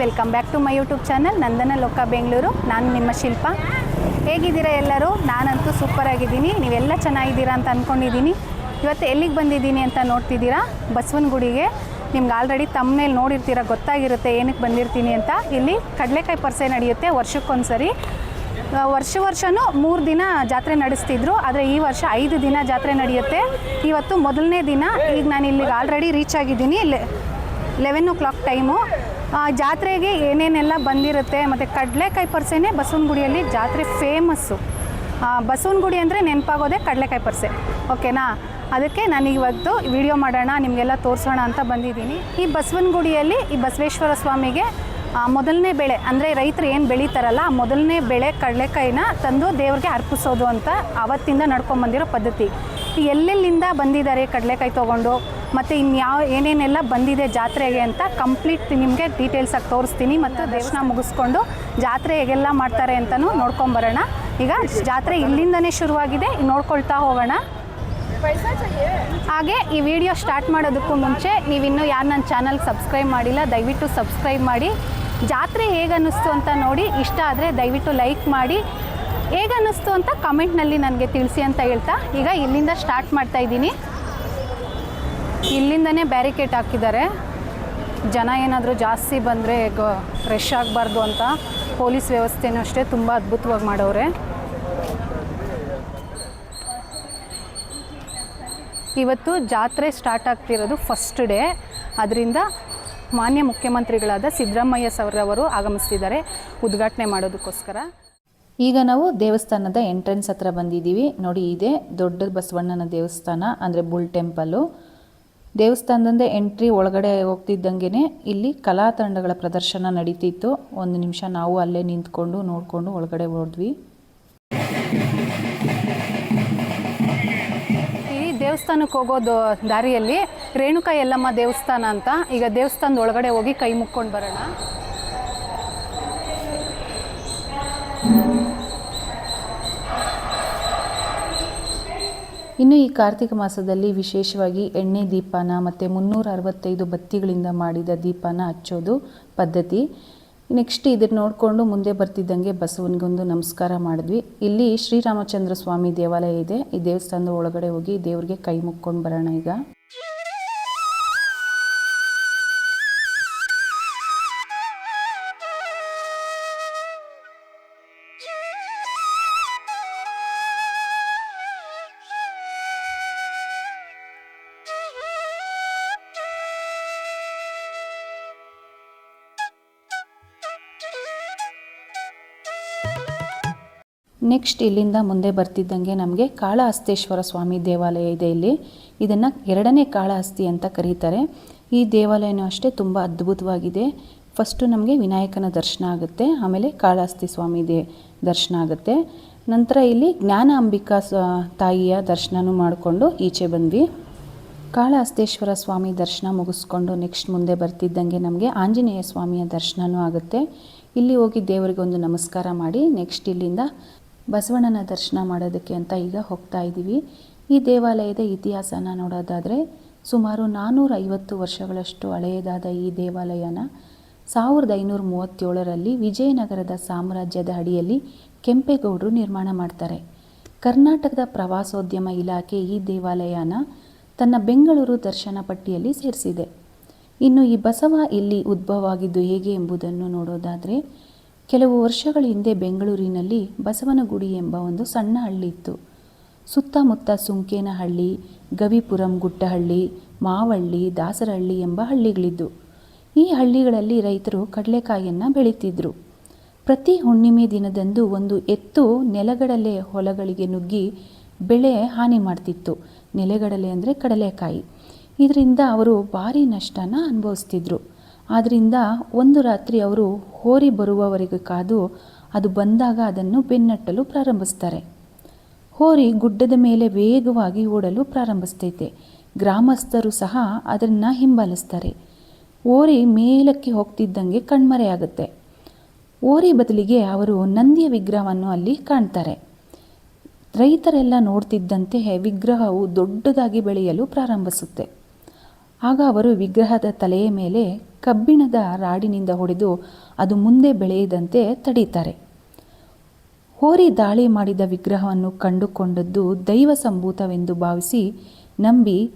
Welcome back to my YouTube channel, Nandana Loka Bengaluru. ನಾನು ನಿಮ್ಮ ಶಿಲ್ಪ. ಹೇಗಿದ್ದೀರಾ ಎಲ್ಲರೂ? ನಾನಂತೂ ಸೂಪರ್ ಆಗಿದ್ದೀನಿ. ನೀವೆಲ್ಲ ಚೆನ್ನಾಗಿದ್ದೀರಾ ಅಂತ ಅಂದ್ಕೊಂಡಿದ್ದೀನಿ ಇವತ್ತು ಎಲ್ಲಿಗೆ ಬಂದಿದ್ದೀನಿ ಅಂತ ನೋಡ್ತಿದ್ದೀರಾ? ಬಸವನಗುಡಿಗೆ. ನಿಮ್ಗೆ ಆಲ್ರೆಡಿ ತಮ್ಮನೇಲಿ ನೋಡಿರ್ತೀರ, ಗೊತ್ತಾಗಿರುತ್ತೆ ಏನಕ್ಕೆ ಬಂದಿರ್ತೀನಿ ಅಂತ. ಇಲ್ಲಿ ಕಡಲೆಕಾಯಿ ಪರಿಸೆ ನಡೆಯುತ್ತೆ ವರ್ಷಕ್ಕೊಂದ್ಸರಿ. ವರ್ಷ ವರ್ಷವೂ ಮೂರು ದಿನ ಜಾತ್ರೆ ನಡೆಸ್ತಿದ್ರು, ಆದರೆ ಈ ವರ್ಷ ಐದು ದಿನ ಜಾತ್ರೆ ನಡೆಯುತ್ತೆ. ಇವತ್ತು ಮೊದಲನೇ ದಿನ. ಈಗ ನಾನು ಇಲ್ಲಿಗೆ ಆಲ್ರೆಡಿ ರೀಚ್ ಆಗಿದ್ದೀನಿ ಲೆವೆನ್ ಓ ಕ್ಲಾಕ್ ಟೈಮು ಜಾತ್ರೆಗೆ ಏನೇನೆಲ್ಲ ಬಂದಿರುತ್ತೆ ಮತ್ತು ಕಡಲೆಕಾಯಿ ಪರ್ಸೆನೇ ಬಸವನಗುಡಿಯಲ್ಲಿ ಜಾತ್ರೆ ಫೇಮಸ್ಸು ಬಸವನಗುಡಿ ಅಂದರೆ ನೆನಪಾಗೋದೇ ಕಡಲೆಕಾಯಿ ಪರ್ಸೆ. ಓಕೆನಾ? ಅದಕ್ಕೆ ನಾನು ಇವತ್ತು ವಿಡಿಯೋ ಮಾಡೋಣ, ನಿಮಗೆಲ್ಲ ತೋರಿಸೋಣ ಅಂತ ಬಂದಿದ್ದೀನಿ. ಈ ಬಸವನಗುಡಿಯಲ್ಲಿ ಈ ಬಸವೇಶ್ವರ ಸ್ವಾಮಿಗೆ ಮೊದಲನೇ ಬೆಳೆ, ಅಂದರೆ ರೈತರು ಏನು ಬೆಳೀತಾರಲ್ಲ ಮೊದಲನೇ ಬೆಳೆ ಕಡಲೆಕಾಯಿನ ತಂದು ದೇವ್ರಿಗೆ ಅರ್ಪಿಸೋದು ಅಂತ ಆವತ್ತಿಂದ ನಡ್ಕೊಂಬಂದಿರೋ ಪದ್ಧತಿ. ಎಲ್ಲೆಲ್ಲಿಂದ ಬಂದಿದ್ದಾರೆ ಕಡಲೆಕಾಯಿ ತೊಗೊಂಡು? ಮತ್ತು ಇನ್ಯಾವ ಏನೇನೆಲ್ಲ ಬಂದಿದೆ ಜಾತ್ರೆಗೆ ಅಂತ ಕಂಪ್ಲೀಟ್ ನಿಮಗೆ ಡೀಟೇಲ್ಸಾಗಿ ತೋರಿಸ್ತೀನಿ ಮತ್ತು ದರ್ಶನ ಮುಗಿಸ್ಕೊಂಡು ಜಾತ್ರೆ ಹೇಗೆಲ್ಲ ಮಾಡ್ತಾರೆ ಅಂತಲೂ ನೋಡ್ಕೊಂಬರೋಣ. ಈಗ ಜಾತ್ರೆ ಇಲ್ಲಿಂದನೇ ಶುರುವಾಗಿದೆ ನೋಡ್ಕೊಳ್ತಾ ಹೋಗೋಣ. ಹಾಗೆ ಈ ವಿಡಿಯೋ ಸ್ಟಾರ್ಟ್ ಮಾಡೋದಕ್ಕೂ ಮುಂಚೆ ನೀವಿನ್ನೂ ಯಾರು ನನ್ನ ಚಾನಲ್ ಸಬ್ಸ್ಕ್ರೈಬ್ ಮಾಡಿಲ್ಲ ದಯವಿಟ್ಟು ಸಬ್ಸ್ಕ್ರೈಬ್ ಮಾಡಿ. ಜಾತ್ರೆ ಹೇಗೆ ಅನ್ನಿಸ್ತು ಅಂತ ನೋಡಿ ಇಷ್ಟ ಆದರೆ ದಯವಿಟ್ಟು ಲೈಕ್ ಮಾಡಿ. ಹೇಗೆ ಅನ್ನಿಸ್ತು ಅಂತ ಕಮೆಂಟ್ನಲ್ಲಿ ನನಗೆ ತಿಳಿಸಿ ಅಂತ ಹೇಳ್ತಾ ಈಗ ಇಲ್ಲಿಂದ ಸ್ಟಾರ್ಟ್ ಮಾಡ್ತಾ ಇದ್ದೀನಿ. ಇಲ್ಲಿಂದನೇ ಬ್ಯಾರಿಕೇಡ್ ಹಾಕಿದ್ದಾರೆ. ಜನ ಏನಾದರೂ ಜಾಸ್ತಿ ಬಂದರೆ ರಶ್ ಆಗಬಾರ್ದು ಅಂತ ಪೊಲೀಸ್ ವ್ಯವಸ್ಥೆನೂ ಅಷ್ಟೇ ತುಂಬ ಅದ್ಭುತವಾಗಿ ಮಾಡವ್ರೆ. ಇವತ್ತು ಜಾತ್ರೆ ಸ್ಟಾರ್ಟ್ ಆಗ್ತಿರೋದು ಫಸ್ಟ್ ಡೇ ಅದರಿಂದ ಮಾನ್ಯ ಮುಖ್ಯಮಂತ್ರಿಗಳಾದ ಸಿದ್ದರಾಮಯ್ಯ ಸರ್ ಆಗಮಿಸ್ತಿದ್ದಾರೆ. ಉದ್ಘಾಟನೆ ಮಾಡೋದಕ್ಕೋಸ್ಕರ. ಈಗ ನಾವು ದೇವಸ್ಥಾನದ ಎಂಟ್ರೆನ್ಸ್ ಹತ್ರ ಬಂದಿದ್ದೀವಿ. ನೋಡಿ, ಇದೆ ದೊಡ್ಡ ಬಸವಣ್ಣನ ದೇವಸ್ಥಾನ, ಅಂದರೆ ಬುಲ್ ಟೆಂಪಲ್ಲು ದೇವಸ್ಥಾನದಿಂದ ಎಂಟ್ರಿ ಒಳಗಡೆ ಹೋಗ್ತಿದ್ದಂಗೆ ಇಲ್ಲಿ ಕಲಾ ತಂಡಗಳ ಪ್ರದರ್ಶನ ನಡೀತಿತ್ತು. ಒಂದು ನಿಮಿಷ ನಾವು ಅಲ್ಲೇ ನಿಂತ್ಕೊಂಡು ನೋಡಿಕೊಂಡು ಒಳಗಡೆ ಹೋದ್ವಿ. ಈ ದೇವಸ್ಥಾನಕ್ಕೆ ಹೋಗೋದು ದಾರಿಯಲ್ಲಿ ರೇಣುಕಾ ಯಲ್ಲಮ್ಮ ದೇವಸ್ಥಾನ ಅಂತ. ಈಗ ದೇವಸ್ಥಾನದ ಒಳಗಡೆ ಹೋಗಿ ಕೈ ಮುಕ್ಕೊಂಡು ಬರೋಣ. ಇನ್ನು ಈ ಕಾರ್ತಿಕ ಮಾಸದಲ್ಲಿ ವಿಶೇಷವಾಗಿ ಎಣ್ಣೆ ದೀಪನ ಮತ್ತು ಮುನ್ನೂರ ಅರವತ್ತೈದು ಬತ್ತಿಗಳಿಂದ ಮಾಡಿದ ದೀಪನ ಹಚ್ಚೋದು ಪದ್ಧತಿ. ನೆಕ್ಸ್ಟ್ ಇದನ್ನು ನೋಡಿಕೊಂಡು ಮುಂದೆ ಬರ್ತಿದ್ದಂಗೆ ಬಸವನಿಗೊಂದು ನಮಸ್ಕಾರ ಮಾಡಿದ್ವಿ. ಇಲ್ಲಿ ಶ್ರೀರಾಮಚಂದ್ರ ಸ್ವಾಮಿ ದೇವಾಲಯ ಇದೆ. ಈ ದೇವಸ್ಥಾನದ ಒಳಗಡೆ ಹೋಗಿ ದೇವರಿಗೆ ಕೈ ಮುಕ್ಕೊಂಡು ಬರೋಣ ಈಗ. ನೆಕ್ಸ್ಟ್ ಇಲ್ಲಿಂದ ಮುಂದೆ ಬರ್ತಿದ್ದಂಗೆ ನಮಗೆ ಕಾಳಹಸ್ತೇಶ್ವರ ಸ್ವಾಮಿ ದೇವಾಲಯ ಇದೆ ಇಲ್ಲಿ. ಇದನ್ನು ಎರಡನೇ ಕಾಳಹಸ್ತಿ ಅಂತ ಕರೀತಾರೆ. ಈ ದೇವಾಲಯನೂ ಅಷ್ಟೇ ತುಂಬ ಅದ್ಭುತವಾಗಿದೆ. ಫಸ್ಟು ನಮಗೆ ವಿನಾಯಕನ ದರ್ಶನ ಆಗುತ್ತೆ, ಆಮೇಲೆ ಕಾಳಹಸ್ತಿ ಸ್ವಾಮಿ ದೇ, ದರ್ಶನ ಆಗುತ್ತೆ. ನಂತರ ಇಲ್ಲಿ ಜ್ಞಾನ ಅಂಬಿಕಾ ತಾಯಿಯ ದರ್ಶನನೂ ಮಾಡಿಕೊಂಡು ಈಚೆ ಬಂದ್ವಿ. ಕಾಳಹಸ್ತೇಶ್ವರ ಸ್ವಾಮಿ ದರ್ಶನ ಮುಗಿಸ್ಕೊಂಡು ನೆಕ್ಸ್ಟ್ ಮುಂದೆ ಬರ್ತಿದ್ದಂಗೆ ನಮಗೆ ಆಂಜನೇಯ ಸ್ವಾಮಿಯ ದರ್ಶನವೂ ಆಗುತ್ತೆ. ಇಲ್ಲಿ ಹೋಗಿ ದೇವರಿಗೆ ಒಂದು ನಮಸ್ಕಾರ ಮಾಡಿ ನೆಕ್ಸ್ಟ್ ಇಲ್ಲಿಂದ ಬಸವಣ್ಣನ ದರ್ಶನ ಮಾಡೋದಕ್ಕೆ ಅಂತ ಈಗ ಹೋಗ್ತಾ ಇದ್ದೀವಿ. ಈ ದೇವಾಲಯದ ಇತಿಹಾಸನ ನೋಡೋದಾದರೆ ಸುಮಾರು ನಾನ್ನೂರ ಐವತ್ತು ವರ್ಷಗಳಷ್ಟು ಹಳೆಯದಾದ ಈ ದೇವಾಲಯನ ಸಾವಿರದ ಐನೂರ ಮೂವತ್ತೇಳರಲ್ಲಿ ವಿಜಯನಗರದ ಸಾಮ್ರಾಜ್ಯದ ಅಡಿಯಲ್ಲಿ ಕೆಂಪೇಗೌಡರು ನಿರ್ಮಾಣ ಮಾಡ್ತಾರೆ. ಕರ್ನಾಟಕದ ಪ್ರವಾಸೋದ್ಯಮ ಇಲಾಖೆ ಈ ದೇವಾಲಯನ ತನ್ನ ಬೆಂಗಳೂರು ದರ್ಶನ ಪಟ್ಟಿಯಲ್ಲಿ ಸೇರಿಸಿದೆ. ಇನ್ನು ಈ ಬಸವ ಇಲ್ಲಿ ಉದ್ಭವವಾಗಿದ್ದು ಹೇಗೆ ಎಂಬುದನ್ನು ನೋಡೋದಾದರೆ ಕೆಲವು ವರ್ಷಗಳ ಹಿಂದೆ ಬೆಂಗಳೂರಿನಲ್ಲಿ ಬಸವನಗುಡಿ ಎಂಬ ಒಂದು ಸಣ್ಣ ಹಳ್ಳಿ ಇತ್ತು. ಸುತ್ತಮುತ್ತ ಸುಂಕೇನಹಳ್ಳಿ ಗವಿಪುರಂ ಗುಟ್ಟಹಳ್ಳಿ ಮಾವಳ್ಳಿ, ದಾಸರಹಳ್ಳಿ ಎಂಬ ಹಳ್ಳಿಗಳಿದ್ದು, ಈ ಹಳ್ಳಿಗಳಲ್ಲಿ ರೈತರು ಕಡಲೆಕಾಯಿಯನ್ನು ಬೆಳೀತಿದ್ರು. ಪ್ರತಿ ಹುಣ್ಣಿಮೆ ದಿನದಂದು ಒಂದು ಎತ್ತು ನೆಲಗಡಲೆ ಹೊಲಗಳಿಗೆ ನುಗ್ಗಿ ಬೆಳೆ ಹಾನಿ ಮಾಡ್ತಿತ್ತು. ನೆಲೆಗಡಲೆ ಅಂದರೆ ಕಡಲೆಕಾಯಿ. ಇದರಿಂದ ಅವರು ಭಾರಿ ನಷ್ಟನ ಅನುಭವಿಸ್ತಿದ್ರು. ಆದ್ದರಿಂದ ಒಂದು ರಾತ್ರಿ ಅವರು ಹೋರಿ ಬರುವವರೆಗೆ ಕಾದು ಅದು ಬಂದಾಗ ಅದನ್ನು ಬೆನ್ನಟ್ಟಲು ಪ್ರಾರಂಭಿಸ್ತಾರೆ. ಹೋರಿ ಗುಡ್ಡದ ಮೇಲೆ ವೇಗವಾಗಿ ಓಡಲು ಪ್ರಾರಂಭಿಸ್ತೈತೆ. ಗ್ರಾಮಸ್ಥರು ಸಹ ಅದನ್ನು ಹಿಂಬಾಲಿಸ್ತಾರೆ. ಓರಿ ಮೇಲಕ್ಕೆ ಹೋಗ್ತಿದ್ದಂಗೆ ಕಣ್ಮರೆಯಾಗುತ್ತೆ ಓರಿ ಬದಲಿಗೆ ಅವರು ನಂದಿಯ ವಿಗ್ರಹವನ್ನು ಅಲ್ಲಿ ಕಾಣ್ತಾರೆ. ರೈತರೆಲ್ಲ ನೋಡ್ತಿದ್ದಂತೆ ವಿಗ್ರಹವು ದೊಡ್ಡದಾಗಿ ಬೆಳೆಯಲು ಪ್ರಾರಂಭಿಸುತ್ತೆ. ಆಗ ಅವರು ವಿಗ್ರಹದ ತಲೆಯ ಮೇಲೆ ಕಬ್ಬಿಣದ ರಾಡಿನಿಂದ ಹೊಡೆದು ಅದು ಮುಂದೆ ಬೆಳೆಯದಂತೆ ತಡೀತಾರೆ. ಹೋರಿ ದಾಳಿ ಮಾಡಿದ ವಿಗ್ರಹವನ್ನು ಕಂಡುಕೊಂಡದ್ದು ದೈವ ಸಂಭೂತವೆಂದು ಭಾವಿಸಿ ನಂಬಿ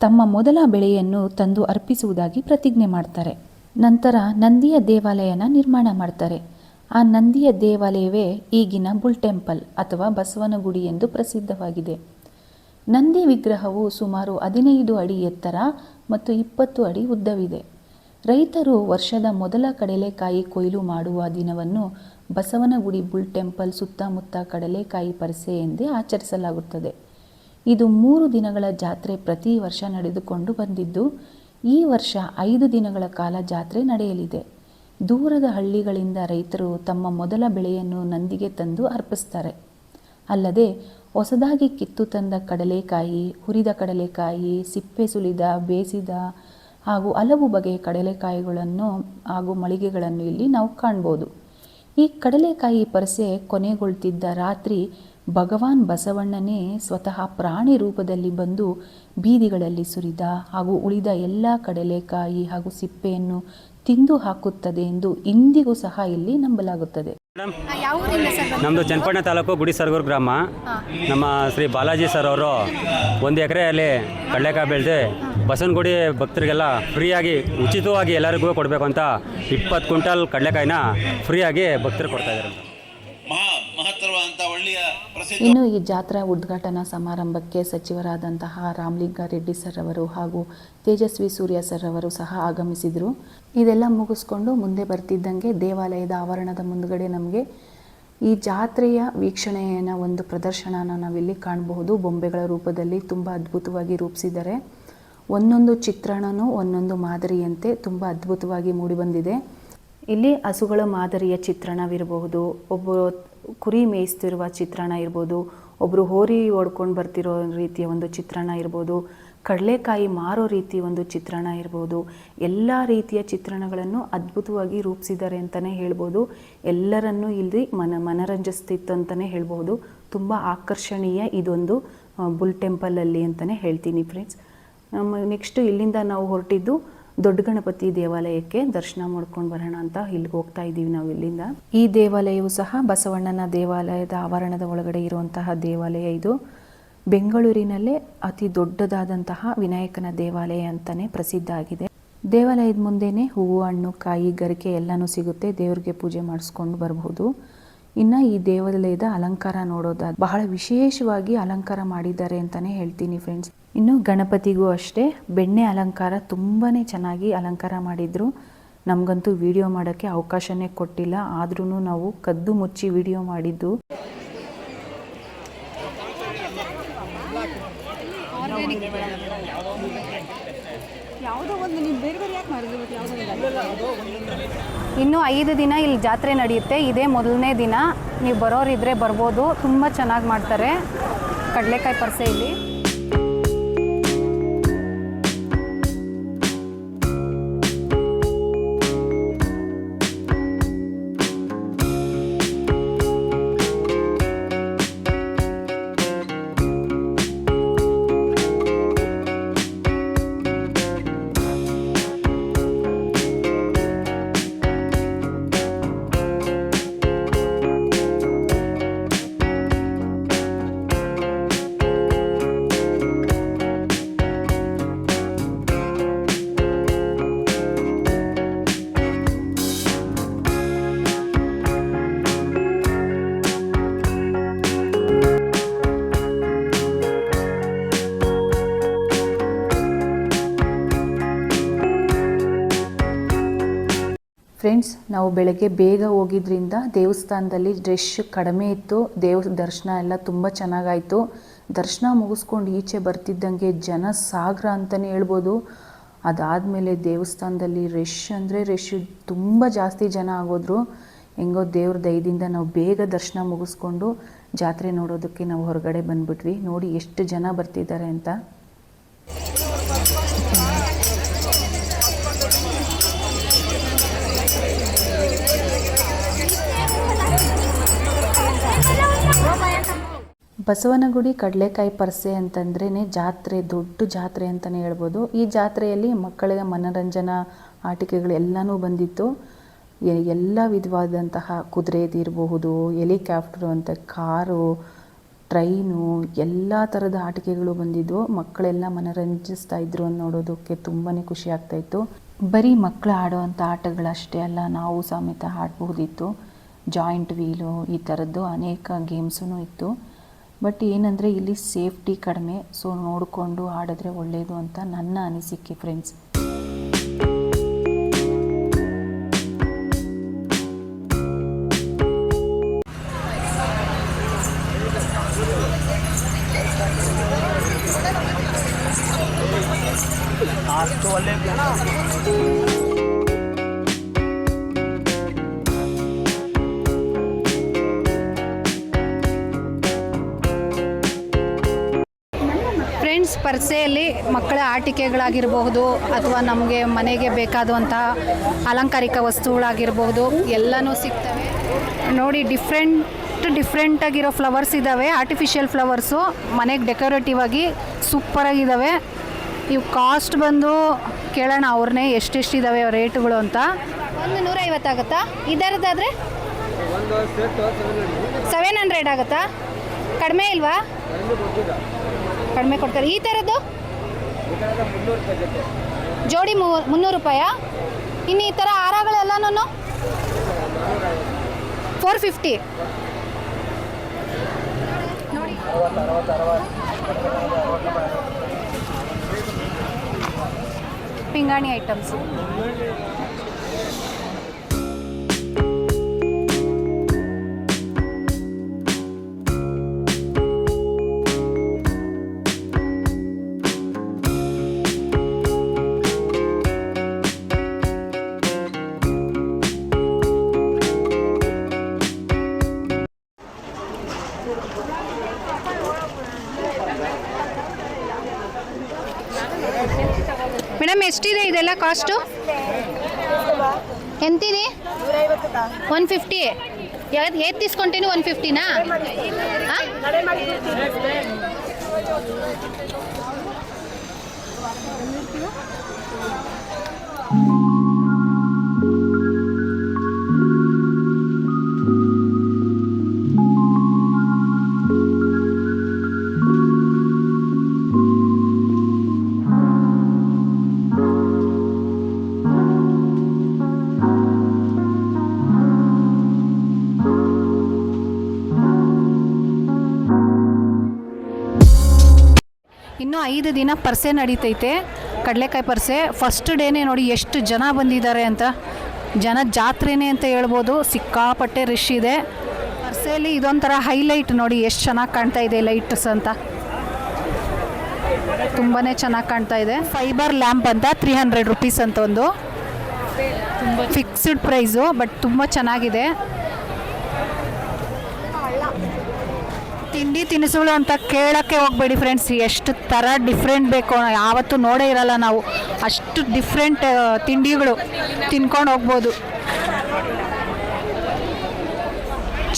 ತಮ್ಮ ಮೊದಲ ಬೆಳೆಯನ್ನು ತಂದು ಅರ್ಪಿಸುವುದಾಗಿ ಪ್ರತಿಜ್ಞೆ ಮಾಡ್ತಾರೆ. ನಂತರ ನಂದಿಯ ದೇವಾಲಯನ ನಿರ್ಮಾಣ ಮಾಡ್ತಾರೆ. ಆ ನಂದಿಯ ದೇವಾಲಯವೇ ಈಗಿನ ಬುಲ್ ಟೆಂಪಲ್ ಅಥವಾ ಬಸವನಗುಡಿ ಎಂದು ಪ್ರಸಿದ್ಧವಾಗಿದೆ. ನಂದಿ ವಿಗ್ರಹವು ಸುಮಾರು ಹದಿನೈದು ಅಡಿ ಎತ್ತರ ಮತ್ತು ಇಪ್ಪತ್ತು ಅಡಿ ಉದ್ದವಿದೆ. ರೈತರು ವರ್ಷದ ಮೊದಲ ಕಡಲೆಕಾಯಿ ಕೊಯ್ಲು ಮಾಡುವ ದಿನವನ್ನು ಬಸವನಗುಡಿ ಬುಲ್ ಟೆಂಪಲ್ ಸುತ್ತಮುತ್ತ ಕಡಲೆಕಾಯಿ ಪರಿಸೆ ಎಂದೇ ಆಚರಿಸಲಾಗುತ್ತದೆ. ಇದು ಮೂರು ದಿನಗಳ ಜಾತ್ರೆ ಪ್ರತಿ ವರ್ಷ ನಡೆದುಕೊಂಡು ಬಂದಿದ್ದು, ಈ ವರ್ಷ ಐದು ದಿನಗಳ ಕಾಲ ಜಾತ್ರೆ ನಡೆಯಲಿದೆ. ದೂರದ ಹಳ್ಳಿಗಳಿಂದ ರೈತರು ತಮ್ಮ ಮೊದಲ ಬೆಳೆಯನ್ನು ನಂದಿಗೆ ತಂದು ಅರ್ಪಿಸ್ತಾರೆ. ಅಲ್ಲದೆ ಹೊಸದಾಗಿ ಕಿತ್ತು ತಂದ ಕಡಲೆಕಾಯಿ, ಹುರಿದ ಕಡಲೆಕಾಯಿ, ಸಿಪ್ಪೆ ಸುಲಿದ, ಬೇಯಿಸಿದ ಹಾಗೂ ಹಲವು ಬಗೆಯ ಕಡಲೆಕಾಯಿಗಳನ್ನು ಹಾಗೂ ಮಳಿಗೆಗಳನ್ನು ಇಲ್ಲಿ ನಾವು ಕಾಣ್ಬೋದು. ಈ ಕಡಲೆಕಾಯಿ ಪರಿಸೆ ಕೊನೆಗೊಳ್ತಿದ್ದ ರಾತ್ರಿ ಭಗವಾನ್ ಬಸವಣ್ಣನೇ ಸ್ವತಃ ಪ್ರಾಣಿ ರೂಪದಲ್ಲಿ ಬಂದು ಬೀದಿಗಳಲ್ಲಿ ಸುರಿದ ಹಾಗೂ ಉಳಿದ ಎಲ್ಲ ಕಡಲೆಕಾಯಿ ಹಾಗೂ ಸಿಪ್ಪೆಯನ್ನು ತಿಂದು ಹಾಕುತ್ತದೆ ಎಂದು ಇಂದಿಗೂ ಸಹ ಇಲ್ಲಿ ನಂಬಲಾಗುತ್ತದೆ? ನಮ್ಮದು ಚನ್ನಪಟ್ಟಣ ತಾಲೂಕು ಗುಡಿ ಸರ್ಗೂರು ಗ್ರಾಮ. ನಮ್ಮ ಶ್ರೀ ಬಾಲಾಜಿ ಸರ್ ಅವರು ಒಂದು ಎಕರೆಯಲ್ಲಿ ಕಡಲೆಕಾಯಿ ಬೆಳೆದು ಬಸವನಗುಡಿ ಭಕ್ತರಿಗೆಲ್ಲ ಫ್ರೀಯಾಗಿ ಉಚಿತವಾಗಿ ಎಲ್ಲರಿಗೂ ಕೊಡಬೇಕು ಅಂತ ಇಪ್ಪತ್ತು ಕ್ವಿಂಟಲ್ ಕಡಲೆಕಾಯಿನ ಫ್ರೀಯಾಗಿ ಭಕ್ತರು ಕೊಡ್ತಾ ಇನ್ನು ಈ ಜಾತ್ರಾ ಉದ್ಘಾಟನಾ ಸಮಾರಂಭಕ್ಕೆ ಸಚಿವರಾದಂತಹ ರಾಮಲಿಂಗಾರೆಡ್ಡಿ ಸರ್ ಅವರು ಹಾಗೂ ತೇಜಸ್ವಿ ಸೂರ್ಯ ಸರ್ ಅವರು ಸಹ ಆಗಮಿಸಿದರು. ಇದೆಲ್ಲ ಮುಗಿಸ್ಕೊಂಡು ಮುಂದೆ ಬರ್ತಿದ್ದಂಗೆ ದೇವಾಲಯದ ಆವರಣದ ಮುಂದುಗಡೆ ನಮಗೆ ಈ ಜಾತ್ರೆಯ ವೀಕ್ಷಣೆಯನ್ನ ಒಂದು ಪ್ರದರ್ಶನನ ನಾವಿಲ್ಲಿ ಕಾಣಬಹುದು. ಬೊಂಬೆಗಳ ರೂಪದಲ್ಲಿ ತುಂಬ ಅದ್ಭುತವಾಗಿ ರೂಪಿಸಿದ್ದಾರೆ. ಒಂದೊಂದು ಚಿತ್ರಣನೂ ಒಂದೊಂದು ಮಾದರಿಯಂತೆ ತುಂಬ ಅದ್ಭುತವಾಗಿ ಮೂಡಿಬಂದಿದೆ ಇಲ್ಲಿ ಹಸುಗಳ ಮಾದರಿಯ ಚಿತ್ರಣವಿರಬಹುದು. ಒಬ್ಬರು ಕುರಿ ಮೇಯಿಸ್ತಿರುವ ಚಿತ್ರಣ ಇರ್ಬೋದು ಒಬ್ಬರು ಹೋರಿ ಓಡ್ಕೊಂಡು ಬರ್ತಿರೋ ರೀತಿಯ ಒಂದು ಚಿತ್ರಣ ಇರ್ಬೋದು ಕಡಲೆಕಾಯಿ ಮಾರೋ ರೀತಿ ಒಂದು ಚಿತ್ರಣ ಇರ್ಬೋದು ಎಲ್ಲ ರೀತಿಯ ಚಿತ್ರಣಗಳನ್ನು ಅದ್ಭುತವಾಗಿ ರೂಪಿಸಿದ್ದಾರೆ ಅಂತಲೇ ಹೇಳ್ಬೋದು. ಎಲ್ಲರನ್ನೂ ಇಲ್ಲಿ ಮನ ಮನರಂಜಿಸ್ತಿತ್ತು ಅಂತಲೇ ಹೇಳ್ಬೋದು. ತುಂಬ ಆಕರ್ಷಣೀಯ ಇದೊಂದು ಬುಲ್ ಟೆಂಪಲಲ್ಲಿ ಅಂತಲೇ ಹೇಳ್ತೀನಿ ಫ್ರೆಂಡ್ಸ್. ನೆಕ್ಸ್ಟು ಇಲ್ಲಿಂದ ನಾವು ಹೊರಟಿದ್ದು ದೊಡ್ಡ ಗಣಪತಿ ದೇವಾಲಯಕ್ಕೆ ದರ್ಶನ ಮಾಡ್ಕೊಂಡು ಬರೋಣ ಅಂತ ಇಲ್ಲಿಗೆ ಹೋಗ್ತಾ ಇದ್ದೀವಿ ನಾವು ಇಲ್ಲಿಂದ. ಈ ದೇವಾಲಯವು ಸಹ ಬಸವಣ್ಣನ ದೇವಾಲಯದ ಆವರಣದ ಒಳಗಡೆ ಇರುವಂತಹ ದೇವಾಲಯ ಇದು. ಬೆಂಗಳೂರಿನಲ್ಲೇ ಅತಿ ದೊಡ್ಡದಾದಂತಹ ವಿನಾಯಕನ ದೇವಾಲಯ ಅಂತಲೇ ಪ್ರಸಿದ್ಧ ಆಗಿದೆ. ದೇವಾಲಯದ ಮುಂದೆನೇ ಹೂವು, ಹಣ್ಣು, ಕಾಯಿ, ಗರಿಕೆ ಎಲ್ಲನೂ ಸಿಗುತ್ತೆ. ದೇವರಿಗೆ ಪೂಜೆ ಮಾಡಿಸ್ಕೊಂಡು ಬರಬಹುದು ಇನ್ನು ಈ ದೇವಾಲಯದ ಅಲಂಕಾರ ನೋಡೋದಾದ ಬಹಳ ವಿಶೇಷವಾಗಿ ಅಲಂಕಾರ ಮಾಡಿದ್ದಾರೆ ಅಂತಲೇ ಹೇಳ್ತೀನಿ ಫ್ರೆಂಡ್ಸ್ ಇನ್ನು ಗಣಪತಿಗೂ ಅಷ್ಟೇ ಬೆಣ್ಣೆ ಅಲಂಕಾರ ತುಂಬಾ ಚೆನ್ನಾಗಿ ಅಲಂಕಾರ ಮಾಡಿದ್ರು. ನಮಗಂತೂ ವಿಡಿಯೋ ಮಾಡೋಕ್ಕೆ ಅವಕಾಶನೇ ಕೊಟ್ಟಿಲ್ಲ ಆದ್ರೂ ನಾವು ಕದ್ದು ಮುಚ್ಚಿ ವಿಡಿಯೋ ಮಾಡಿದ್ದು. ಇನ್ನು ಐದು ದಿನ ಇಲ್ಲಿ ಜಾತ್ರೆ ನಡೆಯುತ್ತೆ ಇದೇ ಮೊದಲನೇ ದಿನ. ನೀವು ಬರೋರಿದ್ರೆ ಬರ್ಬೋದು ತುಂಬ ಚೆನ್ನಾಗಿ ಮಾಡ್ತಾರೆ. ಕಡಲೆಕಾಯಿ ಪರಿಸೆ ಇಲ್ಲಿ. ಫ್ರೆಂಡ್ಸ್, ನಾವು ಬೆಳಗ್ಗೆ ಬೇಗ ಹೋಗಿದ್ರಿಂದ ದೇವಸ್ಥಾನದಲ್ಲಿ ರಶ್ ಕಡಿಮೆ ಇತ್ತು. ದೇವ ದರ್ಶನ ಎಲ್ಲ ತುಂಬ ಚೆನ್ನಾಗಾಯಿತು. ದರ್ಶನ ಮುಗಿಸ್ಕೊಂಡು ಈಚೆ ಬರ್ತಿದ್ದಂಗೆ ಜನ ಸಾಗರ ಅಂತಲೇ ಹೇಳ್ಬೋದು. ಅದಾದಮೇಲೆ ದೇವಸ್ಥಾನದಲ್ಲಿ ರಶ್ ಅಂದರೆ ರಶ್ ತುಂಬ ಜಾಸ್ತಿ ಜನ ಆಗೋದ್ರು. ಹೆಂಗೋ ದೇವ್ರ ದಯದಿಂದ ನಾವು ಬೇಗ ದರ್ಶನ ಮುಗಿಸ್ಕೊಂಡು ಜಾತ್ರೆ ನೋಡೋದಕ್ಕೆ ನಾವು ಹೊರಗಡೆ ಬಂದ್ಬಿಟ್ವಿ. ನೋಡಿ ಎಷ್ಟು ಜನ ಬರ್ತಿದ್ದಾರೆ ಅಂತ. ಬಸವನಗುಡಿ ಕಡಲೆಕಾಯಿ ಪರ್ಸೆ ಅಂತಂದ್ರೇ ಜಾತ್ರೆ, ದೊಡ್ಡ ಜಾತ್ರೆ ಅಂತಲೇ ಹೇಳ್ಬೋದು. ಈ ಜಾತ್ರೆಯಲ್ಲಿ ಮಕ್ಕಳಿಗೆ ಮನರಂಜನಾ ಆಟಿಕೆಗಳು ಎಲ್ಲನೂ ಬಂದಿತ್ತು. ಎಲ್ಲ ವಿಧವಾದಂತಹ ಕುದುರೆದಿರಬಹುದು ಹೆಲಿಕಾಪ್ಟರು ಅಂತ, ಕಾರು, ಟ್ರೈನು, ಎಲ್ಲ ಥರದ ಆಟಿಕೆಗಳು ಬಂದಿದ್ವು. ಮಕ್ಕಳೆಲ್ಲ ಮನರಂಜಿಸ್ತಾ ಇದ್ರು ನೋಡೋದಕ್ಕೆ ತುಂಬಾ ಖುಷಿ ಆಗ್ತಾಯಿತ್ತು ಬರೀ ಮಕ್ಕಳು ಆಡುವಂಥ ಆಟಗಳಷ್ಟೇ ಅಲ್ಲ, ನಾವು ಸಮೇತ ಆಡಬಹುದಿತ್ತು. ಜಾಯಿಂಟ್ ವೀಲು ಈ ಥರದ್ದು ಅನೇಕ ಗೇಮ್ಸೂ ಇತ್ತು. ಬಟ್ ಏನಂದರೆ ಇಲ್ಲಿ ಸೇಫ್ಟಿ ಕಡಿಮೆ. ಸೊ ನೋಡಿಕೊಂಡು ಆಡಿದ್ರೆ ಒಳ್ಳೆಯದು ಅಂತ ನನ್ನ ಅನಿಸಿಕೆ ಫ್ರೆಂಡ್ಸ್ ಪರ್ಸೆಯಲ್ಲಿ ಮಕ್ಕಳ ಆಟಿಕೆಗಳಾಗಿರಬಹುದು ಅಥವಾ ನಮಗೆ ಮನೆಗೆ ಬೇಕಾದಂತಹ ಅಲಂಕಾರಿಕ ವಸ್ತುಗಳಾಗಿರಬಹುದು ಎಲ್ಲನೂ ಸಿಗ್ತವೆ. ನೋಡಿ ಡಿಫ್ರೆಂಟ್ ಡಿಫ್ರೆಂಟ್ ಆಗಿರೋ ಫ್ಲವರ್ಸ್ ಇದ್ದಾವೆ ಆರ್ಟಿಫಿಷಿಯಲ್ ಫ್ಲವರ್ಸು ಮನೆಗೆ ಡೆಕೋರೇಟಿವ್ ಆಗಿ ಸೂಪರಾಗಿದ್ದಾವೆ ಇವು ಕಾಸ್ಟ್ ಬಂದು ಕೇಳೋಣ ಅವ್ರನ್ನೇ ಎಷ್ಟೆಷ್ಟಿದ್ದಾವೆ ರೇಟ್ಗಳು ಅಂತ. ಒಂದು ನೂರ ಐವತ್ತಾಗುತ್ತಾ ಇದರದಾದ್ರೆ ಸೆವೆನ್ ಹಂಡ್ರೆಡ್ ಆಗುತ್ತಾ? ಕಡಿಮೆ ಇಲ್ವಾ? ಕಡಿಮೆ ಕೊಡ್ತಾರೆ. ಈ ಥರದ್ದು ಜೋಡಿ ಮೂ ಮುನ್ನೂರು ರೂಪಾಯಾ? ಇನ್ನು ಈ ಥರ ಹಾರಗಳೆಲ್ಲನೂ ಫೋರ್ ಫಿಫ್ಟಿ ಪಿಂಗಾಣಿ ಐಟಮ್ಸು ಕಾಸ್ಟು ಎಂತಿದೆ? ಒನ್ ಫಿಫ್ಟಿ ಯಾವ್ದು ಹೇಗೆ ತೀಸ್ಕೊಂತೀನಿ ಒನ್ ಫಿಫ್ಟಿನಾ ಹಾಂ ಐದು ದಿನ ಪರ್ಸೆ ನಡೀತೈತೆ, ಕಡಲೆಕಾಯಿ ಪರ್ಸೆ. ಫಸ್ಟ್ ಡೇನೇ ನೋಡಿ ಎಷ್ಟು ಜನ ಬಂದಿದ್ದಾರೆ ಅಂತ. ಜನ ಜಾತ್ರೆನೇ ಅಂತ ಹೇಳ್ಬೋದು. ಸಿಕ್ಕಾಪಟ್ಟೆ ರಿಶ್ ಇದೆ. ಪರ್ಸೆಯಲ್ಲಿ ಇದೊಂಥರ ಹೈಲೈಟ್ ನೋಡಿ ಎಷ್ಟು ಚೆನ್ನಾಗಿ ಕಾಣ್ತಾ ಇದೆ ಲೈಟ್ಸ್ ಅಂತ. ತುಂಬಾ ಚೆನ್ನಾಗಿ ಕಾಣ್ತಾ ಇದೆ. ಫೈಬರ್ ಲ್ಯಾಂಪ್ ಅಂತ ತ್ರೀ ಹಂಡ್ರೆಡ್ ರುಪೀಸ್ ಅಂತ ಒಂದು. ಫಿಕ್ಸ್ಡ್ ಪ್ರೈಸು ಬಟ್ ತುಂಬ ಚೆನ್ನಾಗಿದೆ. ತಿಂಡಿ ತಿನಿಸುಗಳು ಅಂತ ಕೇಳೋಕ್ಕೆ ಹೋಗ್ಬೇಡಿ ಫ್ರೆಂಡ್ಸ್ ಎಷ್ಟು ಥರ ಡಿಫ್ರೆಂಟ್ ಬೇಕು. ಯಾವತ್ತೂ ನೋಡೇ ಇರಲ್ಲ ನಾವು. ಅಷ್ಟು ಡಿಫ್ರೆಂಟ್ ತಿಂಡಿಗಳು ತಿನ್ಕೊಂಡು ಹೋಗ್ಬೋದು.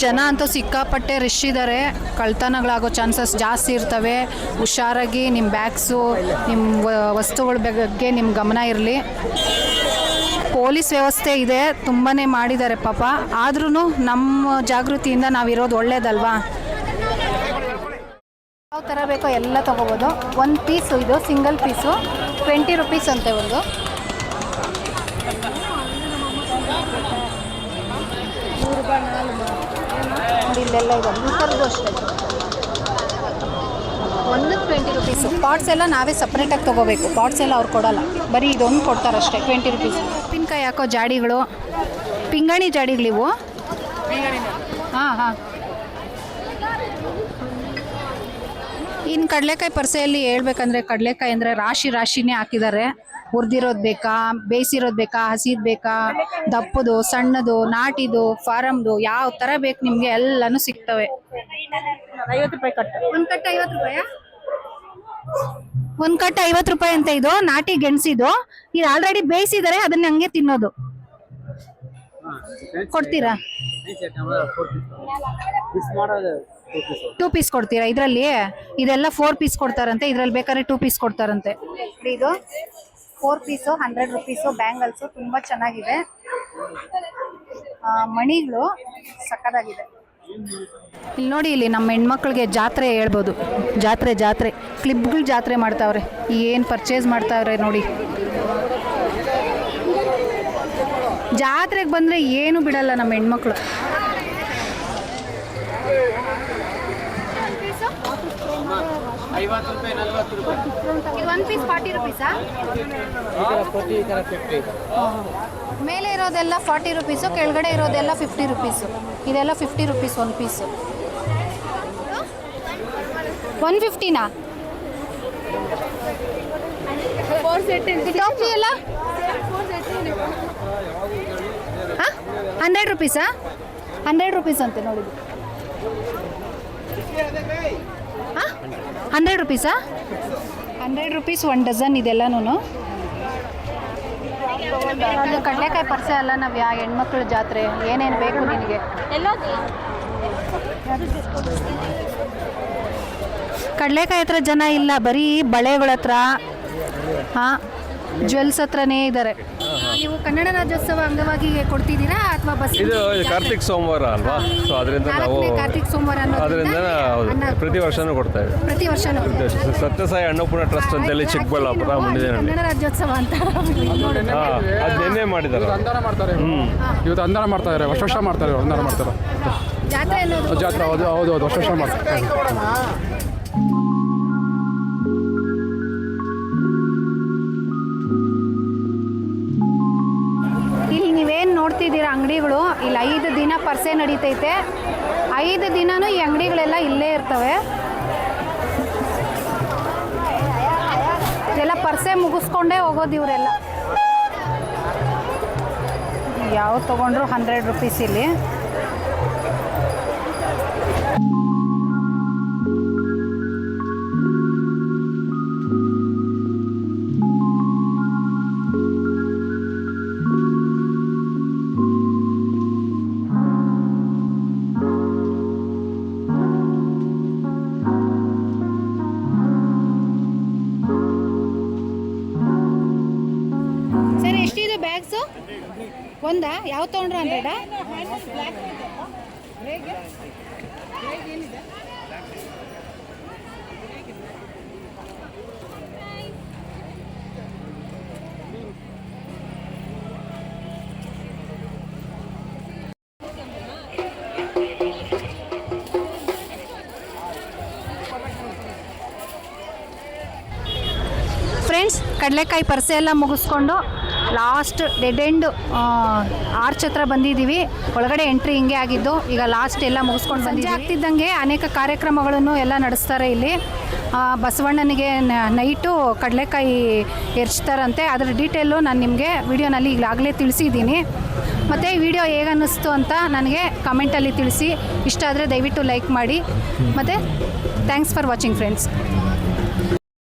ಜನ ಅಂತೂ ಸಿಕ್ಕಾಪಟ್ಟೆ ರಿಶ್ ಇದ್ದಾರೆ ಕಳ್ತನಗಳಾಗೋ ಚಾನ್ಸಸ್ ಜಾಸ್ತಿ ಇರ್ತವೆ. ಹುಷಾರಾಗಿ ನಿಮ್ಮ ಬ್ಯಾಗ್ಸು ನಿಮ್ಮ ವಸ್ತುಗಳ ಬಗ್ಗೆ ನಿಮ್ಮ ಗಮನ ಇರಲಿ. ಪೊಲೀಸ್ ವ್ಯವಸ್ಥೆ ಇದೆ. ತುಂಬಾ ಮಾಡಿದ್ದಾರೆ ಪಾಪ. ಆದ್ರೂ ನಮ್ಮ ಜಾಗೃತಿಯಿಂದ ನಾವಿರೋದು ಒಳ್ಳೇದಲ್ವಾ? ಯಾವ ಥರ ಬೇಕೋ ಎಲ್ಲ ತೊಗೋಬೋದು. ಒಂದು ಪೀಸು ಇದು ಸಿಂಗಲ್ ಪೀಸು ಟ್ವೆಂಟಿ ರುಪೀಸ್ ಅಂತೆ ಒಂದು ಇಲ್ಲೆಲ್ಲ ಇದೆ. ಥರದ್ದು ಅಷ್ಟೇ. ಒಂದು ಟ್ವೆಂಟಿ ರುಪೀಸು ಪಾಟ್ಸ್ ಎಲ್ಲ ನಾವೇ ಸಪ್ರೇಟಾಗಿ ತೊಗೋಬೇಕು. ಪಾಟ್ಸ್ ಎಲ್ಲ ಅವ್ರು ಕೊಡಲ್ಲ. ಬರೀ ಇದೊಂದು ಕೊಡ್ತಾರಷ್ಟೇ ಟ್ವೆಂಟಿ ರುಪೀಸ್ ಉಪ್ಪಿನಕಾಯಿ ಹಾಕೋ ಜಾಡಿಗಳು. ಪಿಂಗಾಣಿ ಜಾಡಿಗಳಿವು? ಹಾಂ ಹಾಂ. ಇನ್ನು ಕಡಲೆಕಾಯಿ ಪರಿಸೆಯಲ್ಲಿ ಹೇಳ್ಬೇಕಂದ್ರೆ ಕಡಲೆಕಾಯಿ ಅಂದ್ರೆ ರಾಶಿ ರಾಶಿನೇ ಹಾಕಿದ್ದಾರೆ. ಹುರಿದಿರೋದು ಬೇಕಾ ಬೇಯಿಸಿರೋದು ಬೇಕಾ ಹಸಿದು ಬೇಕಾ ದಪ್ಪದು ಸಣ್ಣದು ನಾಟಿದು ಫಾರಮ್ದು ಯಾವ ತರ ಬೇಕು ನಿಮಗೆ ಎಲ್ಲಾನು ಸಿಗ್ತವೆ. ಒಂದ್ ರೂಪಾಯಿ ಕಟ್ಟು. ಒಂದು ಕಟ್ಟು ಐವತ್ತು ರೂಪಾಯಾ? ಒಂದು ಕಟ್ಟು ಐವತ್ತು ರೂಪಾಯಿ ಅಂತ ಇದು ನಾಟಿ ಗೆಣಸಿದು. ಇದು ಆಲ್ರೆಡಿ ಬೇಯಿಸಿದರೆ ಅದನ್ನ ಹಂಗೆ ತಿನ್ನೋದು. ಕೊಡ್ತೀರಾ? ಮಿಸ್ ಮಾಡೋದು. ಟೂ ಪೀಸ್ ಕೊಡ್ತೀರಾ? ಇದರಲ್ಲಿ ಇದೆಲ್ಲ ಫೋರ್ ಪೀಸ್ ಕೊಡ್ತಾರಂತೆ ಇದ್ರಲ್ಲಿ ಬೇಕಾದ್ರೆ ಟೂ ಪೀಸ್ ಕೊಡ್ತಾರಂತೆ. ಇದು four piece hundred rupees bangles ತುಂಬ ಚೆನ್ನಾಗಿದೆ. ಮಣಿಗಳು ಸಕ್ಕದಾಗಿದೆ ಇಲ್ಲಿ ನೋಡಿ ಇಲ್ಲಿ ನಮ್ಮ ಹೆಣ್ಮಕ್ಳಿಗೆ ಜಾತ್ರೆ ಹೇಳ್ಬೋದು. ಜಾತ್ರೆ ಜಾತ್ರೆ. ಕ್ಲಿಪ್ಗಳು ಜಾತ್ರೆ ಮಾಡ್ತಾವ್ರೆ. ಏನು ಪರ್ಚೇಸ್ ಮಾಡ್ತಾವ್ರೆ ನೋಡಿ. ಜಾತ್ರೆಗೆ ಬಂದರೆ ಏನು ಬಿಡಲ್ಲ ನಮ್ಮ ಹೆಣ್ಮಕ್ಳು. ಒನ್ ಪೀಸ್ ಫಾರ್ಟಿ ರುಪೀಸಾ ಮೇಲೆ ಇರೋದೆಲ್ಲ ಫಾರ್ಟಿ ರುಪೀಸು ಕೆಳಗಡೆ ಇರೋದೆಲ್ಲ ಫಿಫ್ಟಿ ರುಪೀಸು ಇದೆಲ್ಲ fifty rupees one piece one ಫಿಫ್ಟಿನಾ ಟೋಪಿ ಎಲ್ಲ ಹಂಡ್ರೆಡ್ ರುಪೀಸಾ ಹಂಡ್ರೆಡ್ ರುಪೀಸ್ ಅಂತೆ ನೋಡಿದ್ದು. ಹಂಡ್ರೆಡ್ ರುಪೀಸಾ ಹಂಡ್ರೆಡ್ ರುಪೀಸ್ ಒನ್ ಡಜನ್ ಇದೆಲ್ಲನೂ ಅದು ಕಡಲೆಕಾಯಿ ಪರ್ಸೆ ಅಲ್ಲ ನಾವು ಯಾ ಹೆಣ್ಮಕ್ಳ ಜಾತ್ರೆ. ಏನೇನು ಬೇಕು ನಿನಗೆ? ಕಡಲೆಕಾಯಿ ಹತ್ರ ಜನ ಇಲ್ಲ ಬರೀ ಬಳೆಗಳ ಹತ್ರ ಹಾಂ ಜ್ಯುವೆಲ್ಸ್ ಹತ್ರನೇ ಇದ್ದಾರೆ ನೀವು ಕನ್ನಡ ರಾಜ್ಯೋತ್ಸವ ಅಂಗವಾಗಿ ಕೊಡ್ತಿದ್ದೀರಾ ಅಥವಾ ಬಸ್ ಇದು ಕಾರ್ತಿಕ್ ಸೋಮವಾರ ಅಲ್ವಾ? ಸೊ ಅದರಿಂದ ನಾವು ಕಾರ್ತಿಕ್ ಸೋಮವಾರ ಅದರಿಂದ ಪ್ರತಿ ವರ್ಷನೂ ಕೊಡ್ತೇವೆ ಪ್ರತಿ ವರ್ಷನೂ ಸತ್ಯಸಾಯಿ ಅನ್ನಪೂರ್ಣ ಟ್ರಸ್ಟ್ ಅಂತೇಳಿ ಚಿಕ್ಕಬಳ್ಳಾಪುರ ಮುಂದಿನಲ್ಲಿ ಕನ್ನಡ ರಾಜ್ಯೋತ್ಸವ ಅಂತ ಅದು ನಿನ್ನೆ ಮಾಡಿದ್ದಾರೆ ಅಂದಾನ ಮಾಡ್ತಾರೆ ಇವತ್ತು ಅಂದಾನ ಮಾಡ್ತಾ ಇದ್ದಾರೆ ವರ್ಷ ವರ್ಷ ಮಾಡ್ತಾರೆ ಅಂದಾನ ಮಾಡ್ತಾರೆ. ಜಾತ್ರೆ ಅನ್ನೋದು ಜಾತ್ರೆ ಹೌದು ಹೌದು ಹೌದು ವರ್ಷ ವರ್ಷ ಮಾಡ್ತಾರೆ. ನೋಡ್ತಿದ್ದೀರಾ ಅಂಗಡಿಗಳು ಇಲ್ಲಿ ಐದು ದಿನ ಪರ್ಸೆ ನಡೀತೈತೆ. ಐದು ದಿನನೂ ಈ ಅಂಗಡಿಗಳೆಲ್ಲ ಇಲ್ಲೇ ಇರ್ತವೆ. ಎಲ್ಲ ಪರ್ಸೆ ಮುಗಿಸ್ಕೊಂಡೇ ಹೋಗೋದು ಇವರೆಲ್ಲ. ಯಾವ ತೊಗೊಂಡ್ರು ಹಂಡ್ರೆಡ್ ರುಪೀಸ್ ಇಲ್ಲಿ. ಯಾವ ತೊಗೊಂಡ್ರು ಹಂಡ್ರೆಡಾ ಫ್ರೆಂಡ್ಸ್ ಕಡಲೆಕಾಯಿ ಪರ್ಸೆ ಎಲ್ಲ ಮುಗಿಸ್ಕೊಂಡು ಲಾಸ್ಟ್ ಡೆಡ್ ಎಂಡ್ ಆರ್ಚ್ ಹತ್ರ ಬಂದಿದ್ದೀವಿ. ಒಳಗಡೆ ಎಂಟ್ರಿ ಹಿಂಗೆ ಆಗಿದ್ದು. ಈಗ ಲಾಸ್ಟ್ ಎಲ್ಲ ಮುಗಿಸ್ಕೊಂಡು ಸಂಜೆ ಆಗ್ತಿದ್ದಂಗೆ ಅನೇಕ ಕಾರ್ಯಕ್ರಮಗಳನ್ನು ಎಲ್ಲ ನಡೆಸ್ತಾರೆ ಇಲ್ಲಿ. ಬಸವಣ್ಣನಿಗೆ ನೈಟು ಕಡಲೆಕಾಯಿ ಎರ್ಚ್ತಾರಂತೆ. ಅದರ ಡೀಟೇಲು ನಾನು ನಿಮಗೆ ವಿಡಿಯೋನಲ್ಲಿ ಈಗಾಗಲೇ ತಿಳಿಸಿದ್ದೀನಿ. ಮತ್ತು ವಿಡಿಯೋ ಹೇಗೆ ಅನ್ನಿಸ್ತು ಅಂತ ನನಗೆ ಕಮೆಂಟಲ್ಲಿ ತಿಳಿಸಿ. ಇಷ್ಟ ಆದರೆ ದಯವಿಟ್ಟು ಲೈಕ್ ಮಾಡಿ. ಮತ್ತು ಥ್ಯಾಂಕ್ಸ್ ಫಾರ್ ವಾಚಿಂಗ್ ಫ್ರೆಂಡ್ಸ್